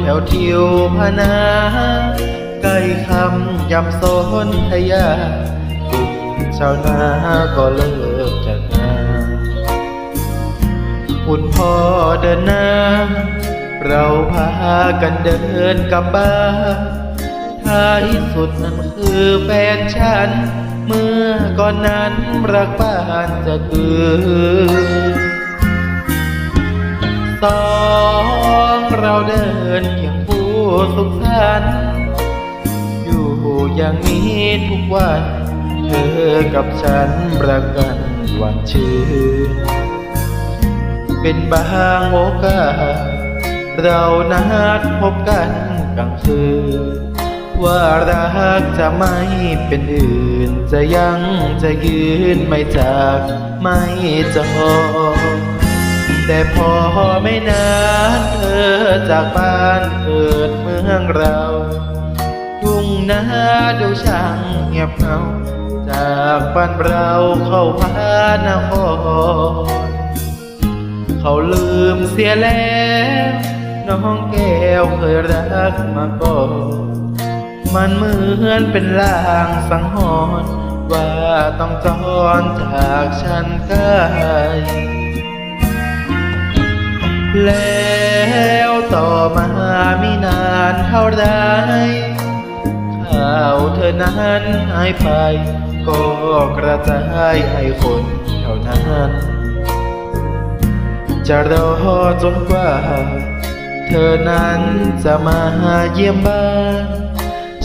แถวทิวพนาใกล้คำยำโซนทยาตุกชาวนาก็เลิกจากงาคุณพ่อเดินนาเราพากันเดินกลับบ้านท้ายสุดนั้นคือแฟนฉัน เมื่อก่อนนั้นรักบ้านจะเกินสอง เราเดินเคียงผู้สุขสันต์อยู่อย่างนี้ทุกวัน เธอกับฉันปรักกันหวานชื่นเป็นบางโอกาสเรานัดพบกันกลางคืนว่ารักจะไม่เป็นอื่น จะยังจะยืนไม่จากไม่จอ แต่พอไม่นานเธอจากบ้านเกิดเมืองเราทุ่งนาดูช่างเงียบเหงาจากบ้านเราเข้าพานครเขาลืมเสียแล้ว น้องแก้วเคยรักมาก่อนมันเหมือนเป็นลางสังหรณ์ว่าต้องจอรจากฉันไกล แล้วต่อมาไม่นานเท่าไรข่าวเธอนั้นหายไป ก็กระจายให้คนแถวนั้น จะรอจนกว่า เธอนั้นจะมาเยี่ยมบ้าน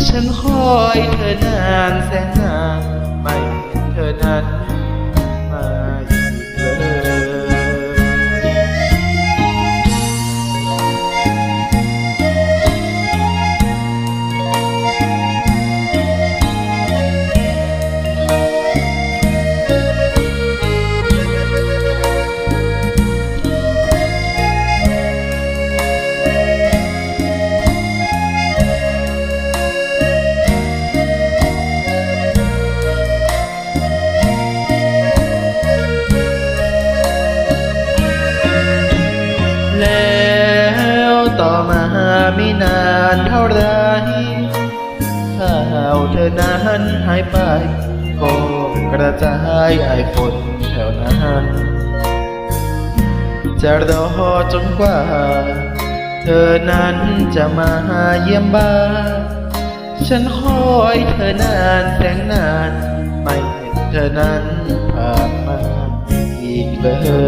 ฉันคอยเธอนานแสนนานไม่เห็นเธอนั้นานเท่าไรข่าวเธอนั้นหายไปก็กระจายไอคนแถวนั้น จะรอจนกว่า เธอนั้นจะมาเยี่ยมบ้านฉันคอยเธอนานแสนนาน ไม่เห็นเธอนั้นผ่านมาอีกเลย